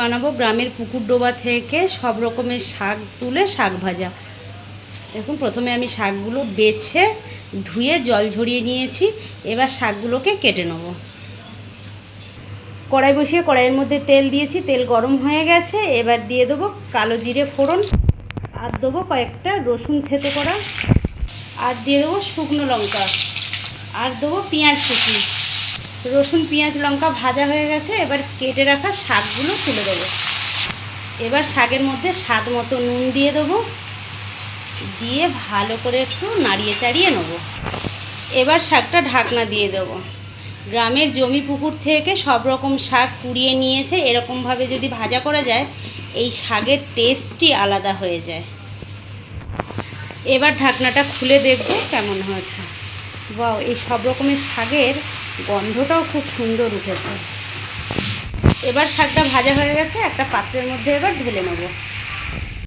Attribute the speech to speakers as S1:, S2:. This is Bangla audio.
S1: বানাবো গ্রামের পুকুর ডোবা থেকে সব রকমের শাক তুলে শাক ভাজা। দেখুন, প্রথমে আমি শাকগুলো বেছে, ধুয়ে, জল ঝরিয়ে নিয়েছি। এবার শাকগুলোকে কেটে নেব। কড়াই বসিয়ে কড়াইয়ের মধ্যে তেল দিয়েছি। তেল গরম হয়ে গেছে। এবার দিয়ে দেবো কালো জিরে ফোড়ন। আর দেবো কয়েকটা রসুন থেতো করা। আর দিয়ে দেবো শুকনো লঙ্কা। আর দেবো পেঁয়াজ কুচি। রসুন, পেঁয়াজ, লঙ্কা ভাজা হয়ে গেছে, এবার কেটে রাখা শাকগুলো তুলে দেবো। এবার শাকের মধ্যে স্বাদ মতো নুন দিয়ে দেবো, দিয়ে ভালো করে একটু নাড়িয়ে চাড়িয়ে নেব। এবার শাকটা ঢাকনা দিয়ে দেবো। গ্রামের জমি পুকুর থেকে সব রকম শাক কুড়িয়ে নিয়েছে এরকমভাবে যদি ভাজা করা যায়, এই শাকের টেস্টই আলাদা হয়ে যায়। এবার ঢাকনাটা খুলে দেখব কেমন হয়েছে। বাও এই সব রকমের শাকের গন্ধটাও খুব সুন্দর উঠেছে। এবার শাকটা ভাজা হয়ে গেছে, একটা পাত্রের মধ্যে এবার ঢেলে নেব।